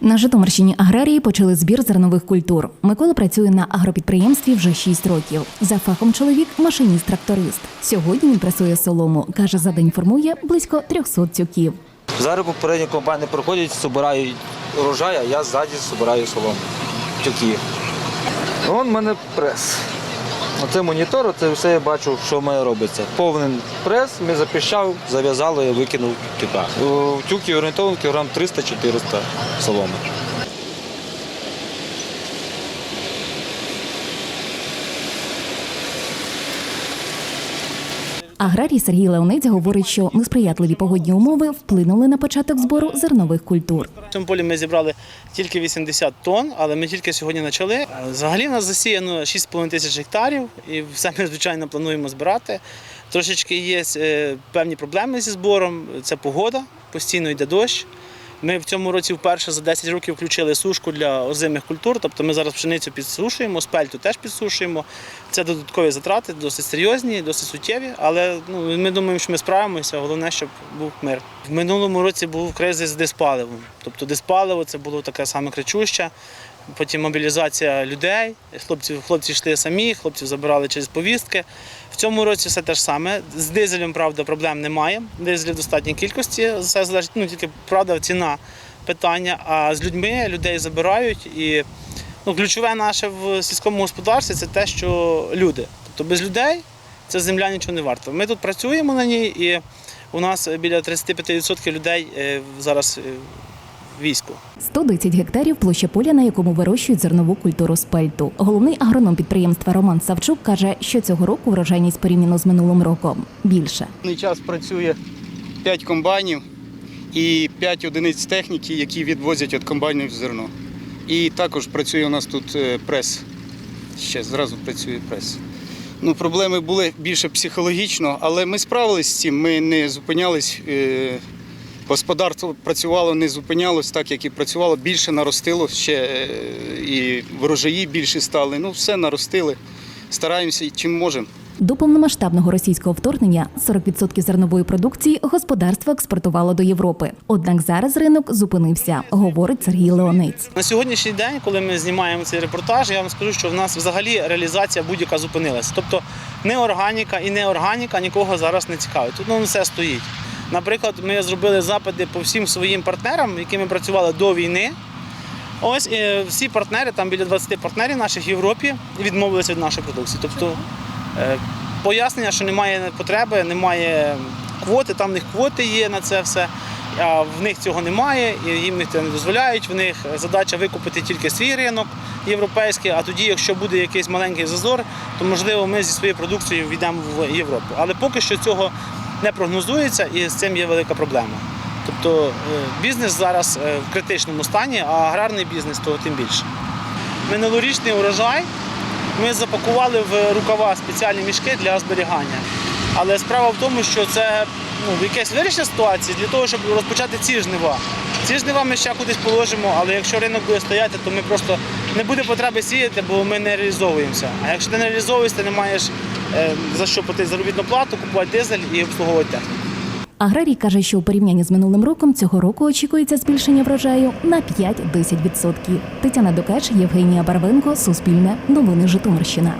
На Житомирщині аграрії почали збір зернових культур. Микола працює на агропідприємстві вже 6 років. За фахом чоловік машиніст-тракторист. Сьогодні він пресує солому. каже, за день формує близько 300 тюків. Зараз попередні комбайни проходять, збирають урожай, а я ззаді збираю солому. Тюки. Вон в мене прес. Оце монітор, це все я бачу, що має робиться. Повний прес, ми запіщав, зав'язали викинув тюка. У тюки орієнтовно кілограм 300-400 соломи. Аграрій Сергій Леонець говорить, що несприятливі погодні умови вплинули на початок збору зернових культур. В цьому полі ми зібрали тільки 80 тонн, але ми тільки сьогодні почали. Взагалі в нас засіяно 6,5 тисяч гектарів, і все ми, звичайно, плануємо збирати. Трошечки є е, певні проблеми зі збором. Це погода, постійно йде дощ. Ми в цьому році вперше за 10 років включили сушку для озимих культур. Тобто ми зараз пшеницю підсушуємо, спельту теж підсушуємо. Це додаткові затрати, досить серйозні, досить суттєві, але ну, ми думаємо, що ми справимося. Головне, щоб був мир. В минулому році був кризис з диспаливом. Тобто диспаливо це було таке саме кричуще. Потім мобілізація людей. Хлопці, хлопці йшли самі, хлопців забирали через повістки. В цьому році все те ж саме. З дизелем, правда, проблем немає. Дизелів в достатній кількості. Все залежить, ну тільки правда, ціна питання. А з людьми людей забирають. І ну, ключове наше в сільському господарстві це те, що люди. Тобто без людей ця земля нічого не варта. Ми тут працюємо на ній, і у нас біля 35% людей е, зараз е, війську. 110 гектарів площа поля, на якому вирощують зернову культуру спельту. Головний агроном підприємства Роман Савчук каже, що цього року врожайність порівняно з минулим роком більше. даний час працює 5 комбайнів і 5 одиниць техніки, які відвозять від комбайнів зерно. І також працює у нас тут е, прес. Ще зразу працює прес. Ну, проблеми були більше психологічно, але ми справились з цим. Ми не зупинялись. Господарство працювало, не зупинялось, так як і працювало, більше наростило ще е, і врожаї більше стали. Ну, все наростили. Стараємося чим можемо. До повномасштабного російського вторгнення 40% зернової продукції господарство експортувало до Європи. Однак зараз ринок зупинився, говорить Сергій Леонець. На сьогоднішній день, коли ми знімаємо цей репортаж, я вам скажу, що в нас взагалі реалізація будь-яка зупинилася. Тобто не органіка і не органіка нікого зараз не цікавить. Тут ну, все стоїть. Наприклад, ми зробили запити по всім своїм партнерам, якими працювали до війни. Ось і всі партнери, там біля 20 партнерів наших в Європі, відмовилися від нашої продукції. Тобто е, пояснення, що немає потреби, немає квоти, там в них квоти є на це все. А в них цього немає, і їм це не дозволяють. В них задача викупити тільки свій ринок європейський. А тоді, якщо буде якийсь маленький зазор, то можливо ми зі своєю продукцією війдемо в Європу. Але поки що цього не прогнозується, і з цим є велика проблема. Тобто е, бізнес зараз е, в критичному стані, а аграрний бізнес то тим більше. Минулорічний урожай ми запакували в рукава спеціальні мішки для зберігання. Але справа в тому, що це ну, якесь вирішення ситуації для того, щоб розпочати ці жнива. Ці жнива ми ще кудись положимо, але якщо ринок буде стояти, то ми просто не буде потреби сіяти, бо ми не реалізовуємося. А якщо ти не реалізовуєшся, ти не маєш е, за що платити заробітну плату, купувати дизель і обслуговувати техніку. Аграрій каже, що у порівнянні з минулим роком цього року очікується збільшення врожаю на 5-10%. Тетяна Докач, Євгенія Барвенко, Суспільне, Новини Житомирщина.